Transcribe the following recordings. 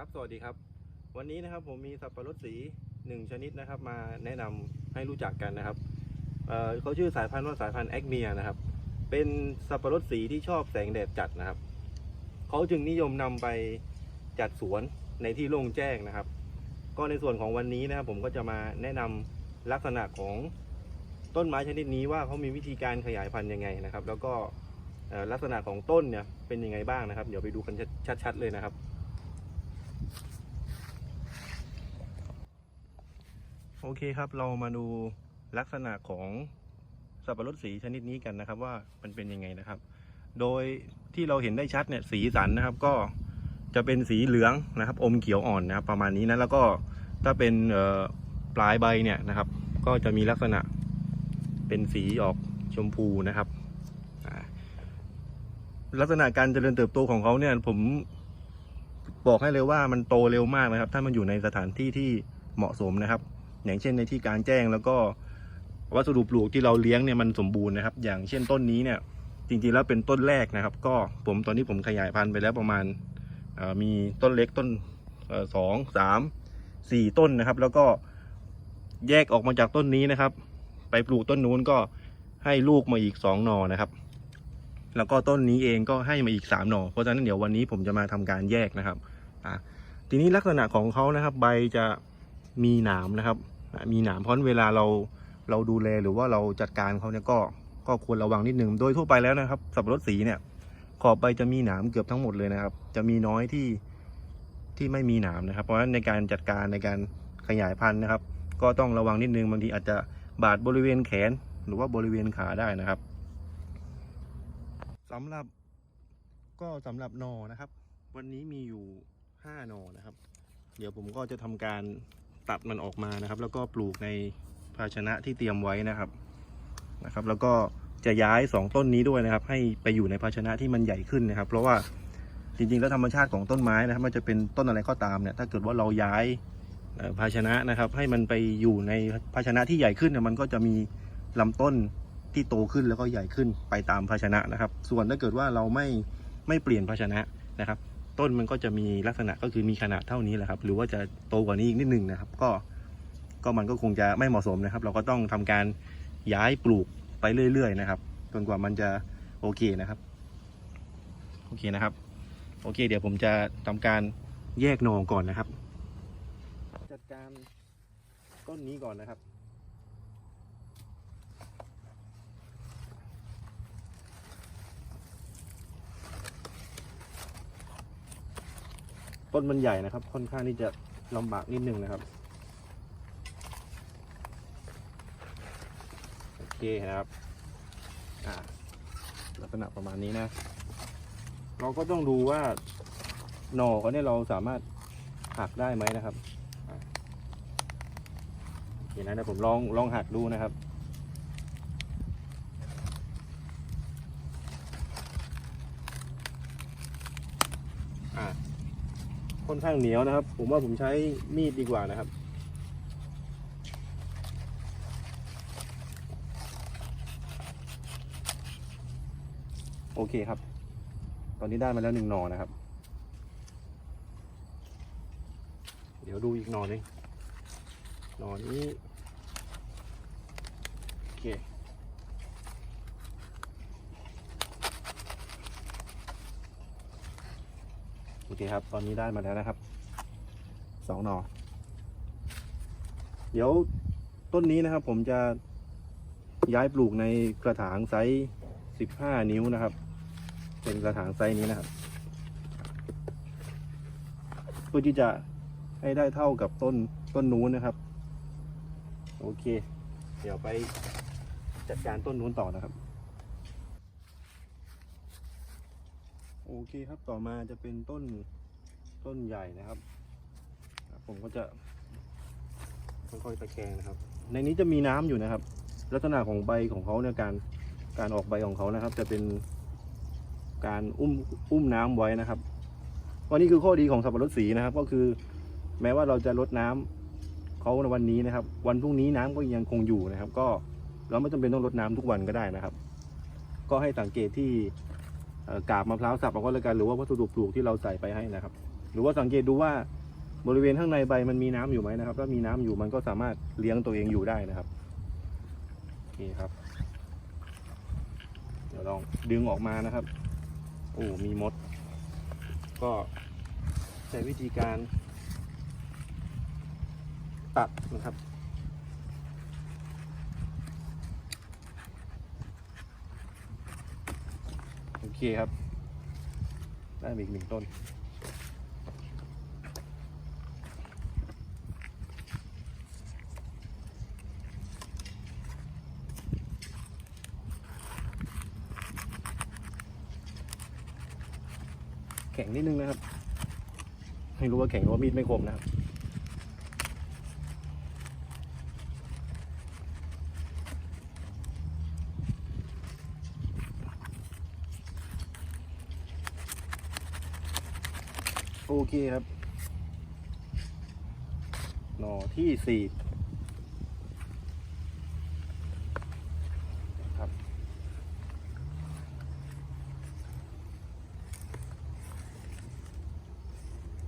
ครับสวัสดีครับ วันนี้นะครับผมมีสับปะรดสีหนึ่งชนิดนะครับ มาแนะนำให้รู้จักกันนะครับเเขาชื่อสายพันธุ์ว่าสายพันธุ์แอคเมียนะครับ เป็นสับปะรดสีที่ชอบแสงแดดจัดนะครับ เขาจึงนิยมนำไปจัดสวนในที่โล่งแจ้งนะครับ ก็ในส่วนของวันนี้นะครับผมก็จะมาแนะนำลักษณะของต้นไม้ชนิดนี้ว่าเขามีวิธีการขยายพันธุ์ยังไงนะครับ แล้วก็ลักษณะของต้นเนี่ยเป็นยังไงบ้างนะครับ เดี๋ยวไปดูกันชัดๆเลยนะครับ โอเคครับ เรามาดูลักษณะของสับปะรดสีชนิดนี้กันนะครับ ว่ามันเป็นยังไงนะครับ โดยที่เราเห็นได้ชัดเนี่ยสีสันนะครับ ก็จะเป็นสีเหลืองนะครับ อมเขียวอ่อนนะครับ ประมาณนี้นะแล้วก็ถ้าเป็นปลายใบเนี่ยนะครับ ก็จะมีลักษณะเป็นสีออกชมพูนะครับลักษณะการเจริญเติบโตของเขาเนี่ย ผมบอกให้เลยว่ามันโตเร็วมากนะครับ ถ้ามันอยู่ในสถานที่ที่เหมาะสมนะครับ อย่างเช่นในที่กลารแจ้ง แล้วก็วัสดุปลูกที่เราเลี้ยงเนี่ยมันสมบูรณ์นะครับ อย่างเช่นต้นนี้เนี่ยจริงๆแล้วเป็นต้นแรกนะครับ ก็ผมตอนนี้ผมขยายพันธุ์ไปแล้วประมาณมีต้นเล็กต้นสองสามสี่ต้นนะครับ แล้วก็แยกออกมาจากต้นนี้นะครับ ไปปลูกต้นนู้นก็ให้ลูกมาอีกสองหน่อนะครับ แล้วก็ต้นนี้เองก็ให้มาอีกสามหน่อเพราะฉะนั้นเดี๋ยววันนี้ผมจะมาทำการแยกนะครับทีนี้ลักษณะของเขานะครับ ใบจะมีหนามนะครับ มีหนามเพราะนเวลาเราเราดูแลหรือว่าเราจัดการเขาเนี่ยก็ก็ควรระวังนิดนึงโดยทั่วไปแล้วนะครับสับปะรดสีเนี่ย ขอบใบจะมีหนามเกือบทั้งหมดเลยนะครับ จะมีน้อยที่ที่ไม่มีหนามนะครับ เพราะฉะนั้นในการจัดการในการขยายพันธุ์นะครับ ก็ต้องระวังนิดนึงบางทีอาจจะบาดบริเวณแขนหรือว่าบริเวณขาได้นะครับสำหรับก็สำหรับนอนะครับ วันนี้มีอยู่ห้านอนะครับ เดี๋ยวผมก็จะทำการ ตัดมันออกมานะครับ แล้วก็ปลูกในภาชนะที่เตรียมไว้นะครับนะครับ แล้วก็จะย้ายสองต้นนี้ด้วยนะครับ ให้ไปอยู่ในภาชนะที่มันใหญ่ขึ้นนะครับ เพราะว่าจริงๆ แล้วธรรมชาติของต้นไม้นะครับ มันจะเป็นต้นอะไรก็ตามเนี่ยถ้าเกิดว่าเราย้ายภาชนะนะครับ ให้มันไปอยู่ในภาชนะที่ใหญ่ขึ้นเนี่ยมันก็จะมีลำต้นที่โตขึ้นแล้วก็ใหญ่ขึ้นไปตามภาชนะนะครับ ส่วนถ้าเกิดว่าเราไม่ไม่เปลี่ยนภาชนะนะครับ ต้นมันก็จะมีลักษณะก็คือมีขนาดเท่านี้แหละครับ หรือว่าจะโตกว่านี้อีกนิดนึงนะครับ ก็ก็มันก็คงจะไม่เหมาะสมนะครับ เราก็ต้องทำการย้ายปลูกไปเรื่อยๆนะครับจนกว่ามันจะโอเคนะครับ โอเคนะครับ โอเค เดี๋ยวผมจะทำการแยกหนอก่อนนะครับ จัดการต้นนี้ก่อนนะครับ ต้นมันใหญ่นะครับ ค่อนข้างที่จะลำบากนิดนึงนะครับโอเคนะครับอ่าลักษณะประมาณนี้นะ เราก็ต้องดูว่าหน่อเขาเนี่ยเราสามารถหักได้ไหมนะครับอะโอเคนะเดี๋ยวผมลองลองหักดูนะครับ ค่อนข้างเหนียวนะครับ ผมว่าผมใช้มีดดีกว่านะครับ โอเคครับ ตอนนี้ได้มาแล้วหนึ่งหนอนะครับ เดี๋ยวดูอีกหนอนึงหน่อนี้โอเค เคครับ ตอนนี้ได้มาแล้วนะครับสองหนอ เดี๋ยวต้นนี้นะครับ ผมจะย้ายปลูกในกระถางไซส์สิบห้านิ้วนะครับ เป็นกระถางไซส์นี้นะครับเพื่อที่จะให้ได้เท่ากับต้นต้นนู้นนะครับ โอเค เดี๋ยวไปจัดการต้นนู้นต่อนะครับ โอเคครับต่อมาจะเป็นต้นต้นใหญ่นะครับ ผมก็จะค่อยๆตะแคงนะครับ ในนี้จะมีน้ำอยู่นะครับ ลักษณะของใบของเขาเนี่ยการการออกใบของเขานะครับ จะเป็นการอุ้มอุ้มน้ำไว้นะครับวันนี้คือข้อดีของสับปะรดสีนะครับ ก็คือ แม้ว่าเราจะลดน้ำเขาในวันนี้นะครับ วันพรุ่งนี้น้ำก็ยังคงอยู่นะครับ ก็เราไม่จำเป็นต้องลดน้ำทุกวันก็ได้นะครับ ก็ให้สังเกตที่ กาบมะพร้าวสับเอาก็แล้วกันหรือว่าวัสดุปลูกที่เราใส่ไปให้นะครับ หรือว่าสังเกตดูว่าบริเวณข้างในใบมันมีน้ำอยู่ไหมนะครับ ถ้ามีน้ำอยู่มันก็สามารถเลี้ยงตัวเองอยู่ได้นะครับโอเคครับ เดี๋ยวลองดึงออกมานะครับ โอ้มีมด ก็ใช้วิธีการตัดนะครับ เคครับ ได้มาอีกหนึ่งต้น แข็งนิดนึงนะครับ ไม่รู้ว่าแข็งหรือว่ามีดไม่คมนะครับ เคครับ หน่อที่สี่ครับ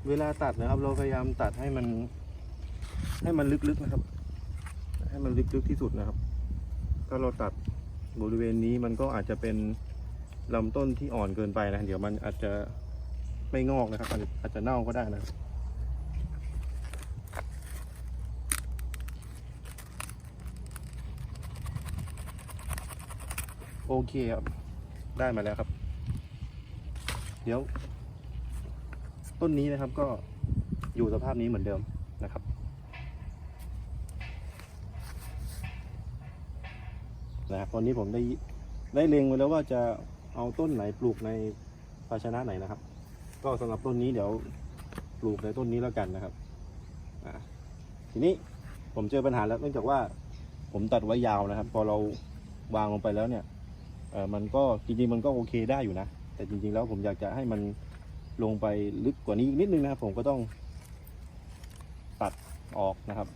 เวลาตัดนะครับ เราพยายามตัดให้มัน ให้มันลึกๆนะครับ ให้มันลึกๆที่สุดนะครับ ถ้าเราตัดบริเวณนี้มันก็อาจจะเป็นลำต้นที่อ่อนเกินไปนะ เดี๋ยวมันอาจจะ ไม่งอกนะครับอาจจะเน่าก็ได้นะครับโอเคครับ ได้มาแล้วครับ เดี๋ยว ต้นนี้นะครับก็อยู่สภาพนี้เหมือนเดิมนะครับ นะครับตอนนี้ผมได้ได้เล็งไว้แล้วว่าจะเอาต้นไหนปลูกในภาชนะไหนนะครับ ก็สำหรับต้นนี้เดี๋ยวปลูกในต้นนี้แล้วกันนะครับทีนี้ผมเจอปัญหาแล้วเนื่องจากว่าผมตัดไว้ยาวนะครับ พอเราวางลงไปแล้วเนี่ยเออมันก็จริงๆมันก็โอเคได้อยู่นะ แต่จริงๆแล้วผมอยากจะให้มันลงไปลึกกว่านี้อีกนิดนึงนะครับ ผมก็ต้องตัดออกนะครับ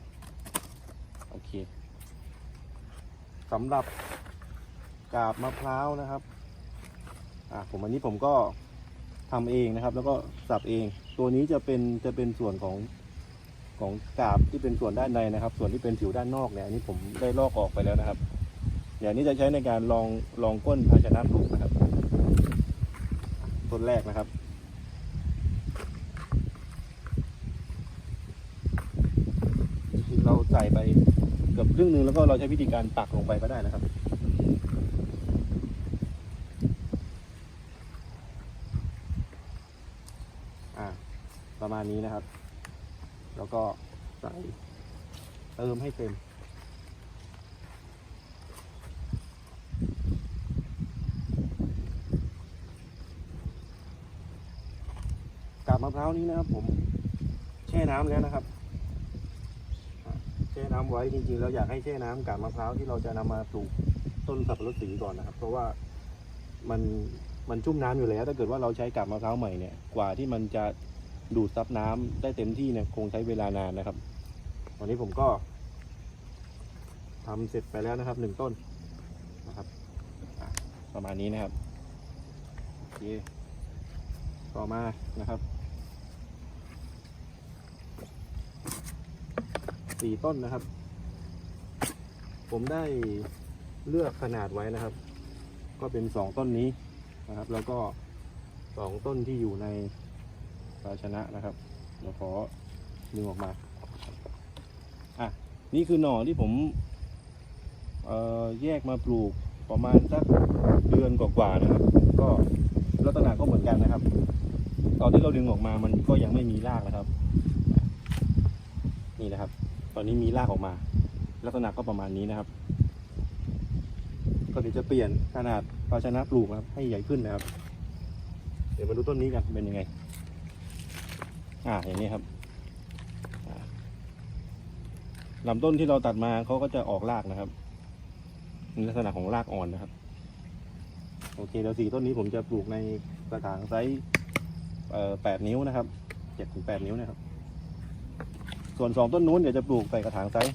โอเคสำหรับกาบมะพร้าวนะครับอ่าผมอันนี้ผมก็ ทำเองนะครับ แล้วก็สับเอง ตัวนี้จะเป็นจะเป็นส่วนของของกาบที่เป็นส่วนด้านในนะครับ ส่วนที่เป็นผิวด้านนอกเนี่ยอันนี้ผมได้ลอกออกไปแล้วนะครับอย่างนี้จะใช้ในการลองลองก้นภาชนะปลูกนะครับต้นแรกนะครับเราใส่ไปเกือบครึ่งนึงแล้วก็เราใช้วิธีการปักลงไปก็ได้นะครับ อ่า ประมาณนี้นะครับ แล้วก็ใส่เติมให้เต็ม กาบมะพร้าวนี้นะครับ ผมแช่น้ำแล้วนะครับแช่น้ำไว้จริงๆแล้วอยากให้แช่น้ำกาบมะพร้าวที่เราจะนำมาปลูกต้นสับปะรดสีก่อนนะครับ เพราะว่ามันมันชุ่มน้ำอยู่แล้ว ถ้าเกิดว่าเราใช้กาบมะพร้าวใหม่เนี่ยกว่าที่มันจะ ดูดซับน้ำได้เต็มที่เนี่ยคงใช้เวลานานนะครับ วันนี้ผมก็ทำเสร็จไปแล้วนะครับหนึ่งต้นนะครับประมาณนี้นะครับโอเคต่อมานะครับสี่ต้นนะครับ ผมได้เลือกขนาดไว้นะครับ ก็เป็นสองต้นนี้นะครับ แล้วก็สองต้นที่อยู่ใน ภาชนะนะครับเดี๋ยวขอดึงออกมาอะนี่คือหน่อที่ผมแยกมาปลูกประมาณสักเดือนกว่าๆนะครับ ก็ลักษณะก็เหมือนกันนะครับ ตอนที่เราดึงออกมามันก็ยังไม่มีรากนะครับ นี่นะครับ ตอนนี้มีรากออกมา ลักษณะก็ประมาณนี้นะครับ ก็เดี๋ยวจะเปลี่ยนขนาดภาชนะปลูกนะครับให้ใหญ่ขึ้นนะครับ เดี๋ยวมาดูต้นนี้กันเป็นยังไง อ่าอย่างนี้ครับลำต้นที่เราตัดมาเขาก็จะออกรากนะครับในลักษณะของรากอ่อนนะครับ โอเคเดี๋ยวสี่ต้นนี้ผมจะปลูกในกระถางไซส์แปดนิ้วนะครับเจ็ดถึงแปดนิ้วนะครับ ส่วนสองต้นนู้นเดี๋ยวจะปลูกใส่กระถางไซส์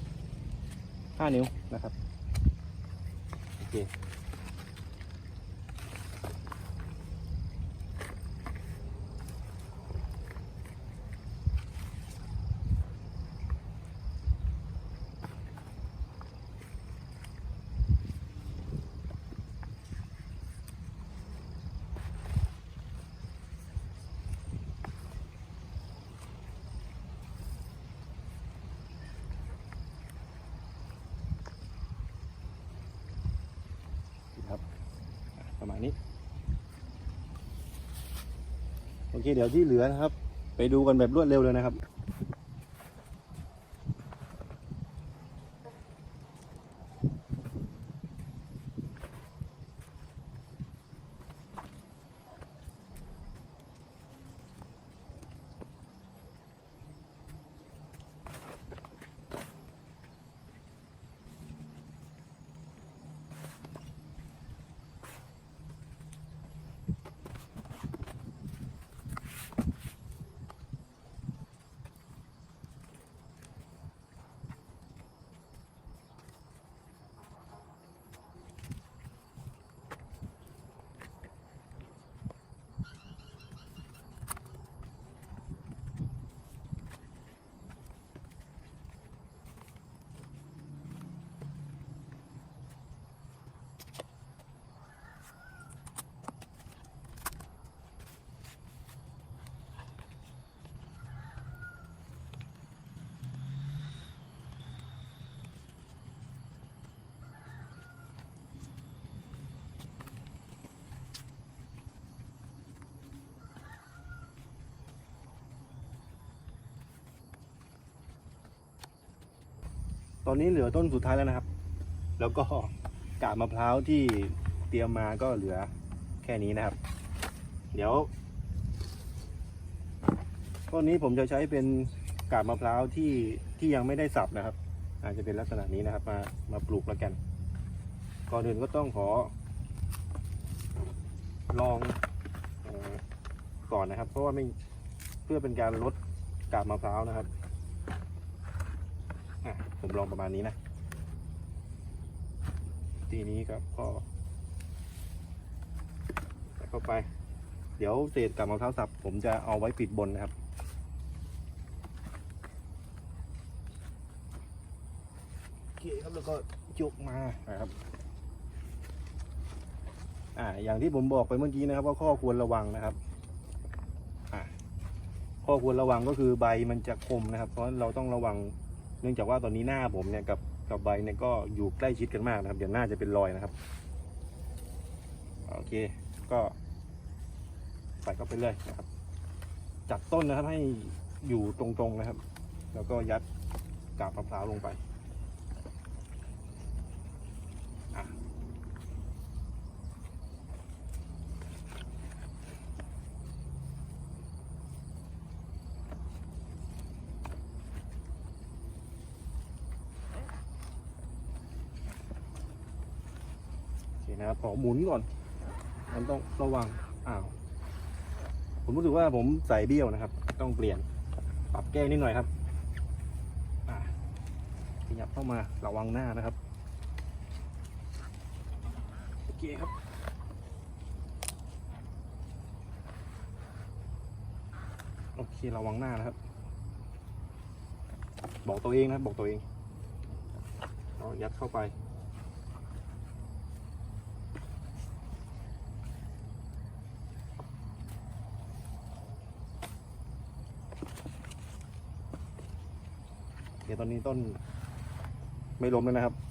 ห้านิ้วนะครับ โอเค ส อันนี้ โอเค เดี๋ยวที่เหลือนะครับ ไปดูกันแบบรวดเร็วเลยนะครับ ตอนนี้เหลือต้นสุดท้ายแล้วนะครับ แล้วก็กาบมะพร้าวที่เตรียมมาก็เหลือแค่นี้นะครับ เดี๋ยวต้นนี้ผมจะใช้เป็นกาบมะพร้าวที่ที่ยังไม่ได้สับนะครับ อาจจะเป็นลักษณะนี้นะครับ มามาปลูกแล้วกัน ก่อนอื่นก็ต้องขอ ลองอก่อนนะครับ เพราะว่าไม่เพื่อเป็นการลดกาบมะพร้าวนะครับ อะผมลองประมาณนี้นะทีนี้ครับก็ใส่เข้าไป เดี๋ยวเศษกับมะพร้าวสับ ผมจะเอาไว้ปิดบนนะครับโอเคครับแล้วก็ยกมานะครับอ่าอย่างที่ผมบอกไปเมื่อกี้นะครับว่าข้อควรระวังนะครับอ่าข้อควรระวังก็คือใบมันจะคมนะครับ เพราะฉะนั้นเราต้องระวัง เนื่องจากว่าตอนนี้หน้าผมเนี่ยกับกับใบเนี่ยก็อยู่ใกล้ชิดกันมากนะครับ เดี๋ยวหน้าจะเป็นรอยนะครับ โอเค ก็ใส่เข้าไปเลยนะครับ จับต้นนะครับให้อยู่ตรงๆนะครับ แล้วก็ยัดกาบมะพร้าวลงไปอะโอเคนะครับ ขอหมุนก่อน มันต้องระวังอ้าวผมรู้สึกว่าผมใส่เบี้ยวนะครับ ต้องเปลี่ยนปรับแก้นิดหน่อยครับขยับเข้ามาระวังหน้านะครับโอเคครับโอเคระวังหน้านะครับ บอกตัวเองนะบบอกตัวเองเอายัดเข้าไป โอเค ตอนนี้ต้นไม่ล้มแล้วนะครับ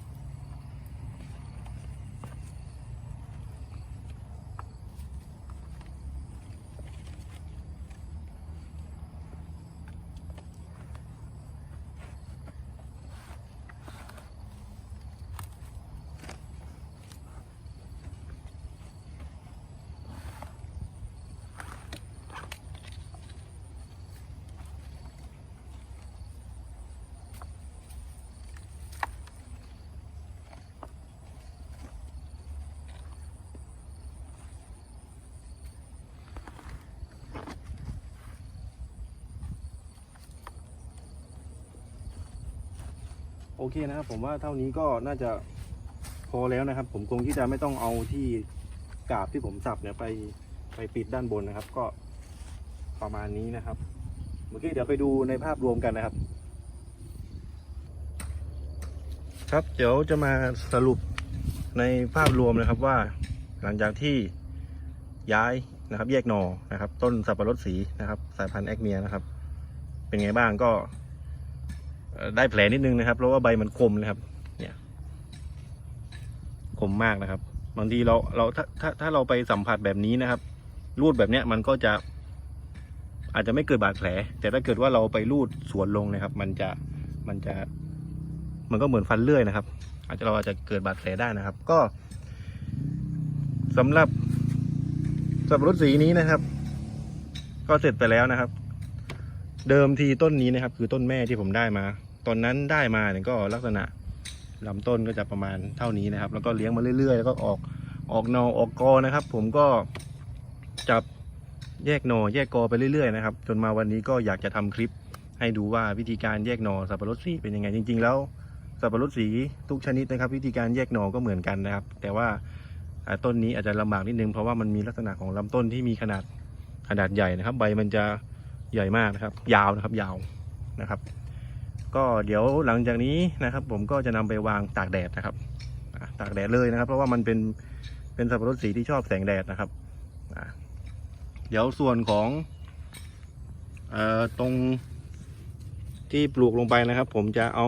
โอเคนะครับผมว่าเท่านี้ก็น่าจะพอแล้วนะครับ ผมคงที่จะไม่ต้องเอาที่กาบที่ผมสับเนี่ยไปไปปิดด้านบนนะครับ ก็ประมาณนี้นะครับโอเคเดี๋ยวไปดูในภาพรวมกันนะครับ ครับเดี๋ยวจะมาสรุปในภาพรวมนะครับว่า หลังจากที่ย้ายนะครับ แยกหนอนะครับ ต้นสับปะรดสีนะครับ สายพันธุ์แอคเมียนะครับ เป็นไงบ้างก็ ได้แผลนิดนึงนะครับ เพราะว่าใบมันคมนะครับ เนี่ยคมมากนะครับ บางทีเราเราถ้าถ้าถ้าเราไปสัมผัสแบบนี้นะครับ รูดแบบเนี้ยมันก็จะ อาจจะไม่เกิดบาดแผล แต่ถ้าเกิดว่าเราไปรูดสวนลงนะครับ มันจะมันจะ มันก็เหมือนฟันเลื่อยนะครับ อาจจะเราอาจจะเกิดบาดแผลได้นะครับ ก็สำหรับสับปะรดสีนี้นะครับ ก็เสร็จไปแล้วนะครับ เดิมทีต้นนี้นะครับ คือต้นแม่ที่ผมได้มา ตอนนั้นได้มาเนี่ยก็ลักษณะลำต้นก็จะประมาณเท่านี้นะครับ แล้วก็เลี้ยงมาเรื่อย ๆ แล้วก็ออกออกนอออกกอนะครับ ผมก็จับแยกหนอแยกกอไปเรื่อยๆนะครับ จนมาวันนี้ก็อยากจะทำคลิปให้ดูว่าวิธีการแยกหนอสับปะรดสีเป็นยังไงจริง ๆ แล้วสับปะรดสีทุกชนิดนะครับ วิธีการแยกหนอก็เหมือนกันนะครับ แต่ว่าอ่าต้นนี้อาจจะลำบากนิดนึงเพราะว่ามันมีลักษณะของลำต้นที่มีขนาดขนาดใหญ่นะครับ ใบมันจะใหญ่มากนะครับ ยาวนะครับยาวนะครับ ก็เดี๋ยวหลังจากนี้นะครับ ผมก็จะนำไปวางตากแดดนะครับตากแดดเลยนะครับ เพราะว่ามันเป็นเป็นสับปะรดสีที่ชอบแสงแดดนะครับเดี๋ยวส่วนของเอ่อตรงที่ปลูกลงไปนะครับ ผมจะเอา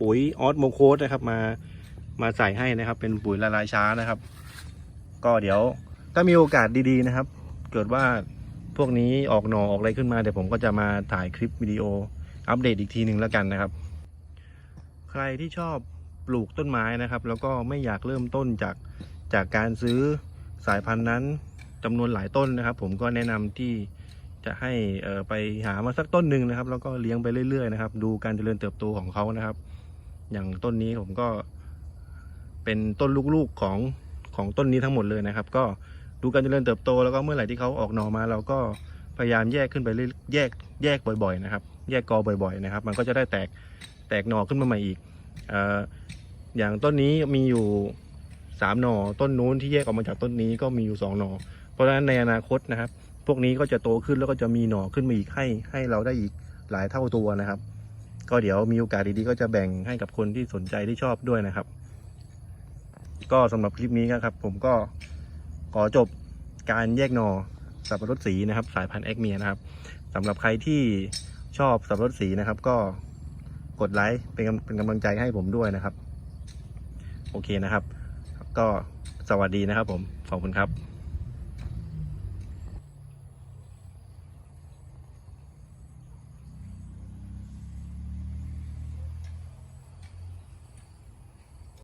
ปุ๋ยออสโมโคสนะครับ มามาใส่ให้นะครับ เป็นปุ๋ยละลายช้านะครับ ก็เดี๋ยวถ้ามีโอกาสดีๆนะครับ เกิดว่าพวกนี้ออกหน่อออกอะไรขึ้นมาเดี๋ยวผมก็จะมาถ่ายคลิปวิดีโอ อัปเดตอีกทีหนึ่งแล้วกันนะครับ ใครที่ชอบปลูกต้นไม้นะครับ แล้วก็ไม่อยากเริ่มต้นจากจากการซื้อสายพันธุ์นั้นจำนวนหลายต้นนะครับ ผมก็แนะนำที่จะให้ไปหามาสักต้นหนึ่งนะครับ แล้วก็เลี้ยงไปเรื่อยๆนะครับ ดูการเจริญเติบโตของเขานะครับ อย่างต้นนี้ผมก็ เป็นต้นลูกๆของของต้นนี้ทั้งหมดเลยนะครับ ก็ดูการเจริญเติบโตแล้วก็เมื่อไหร่ที่เขาออกหน่อมา เราก็พยายามแยกขึ้นไปเรื่อยแยกแยกบ่อย ๆ นะครับ แยกกอบ่อยๆนะครับ มันก็จะได้แตกแตกหน่อขึ้นมาใหม่อีกออย่างต้นนี้มีอยู่สามหน่อต้นนู้นที่แยกออกมาจากต้นนี้ก็มีอยู่สองหน่อ เพราะฉะนั้นในอนาคตนะครับ พวกนี้ก็จะโตขึ้นแล้วก็จะมีหน่อขึ้นมาอีกให้ให้เราได้อีกหลายเท่าตัวนะครับ ก็เดี๋ยวมีโอกาสดีๆก็จะแบ่งให้กับคนที่สนใจที่ชอบด้วยนะครับ ก็สำหรับคลิปนี้นะครับ ผมก็ขอจบการแยกหน่อสับปะรดสีนะครับ สายพันธุ์เอ็กเมียนะครับสำหรับใครที่ ชอบสับปะรดสีนะครับ ก็กดไลค์เป็นกำเป็นกำลังใจให้ผมด้วยนะครับ โอเคนะครับ ก็สวัสดีนะครับผมขอบคุณครับ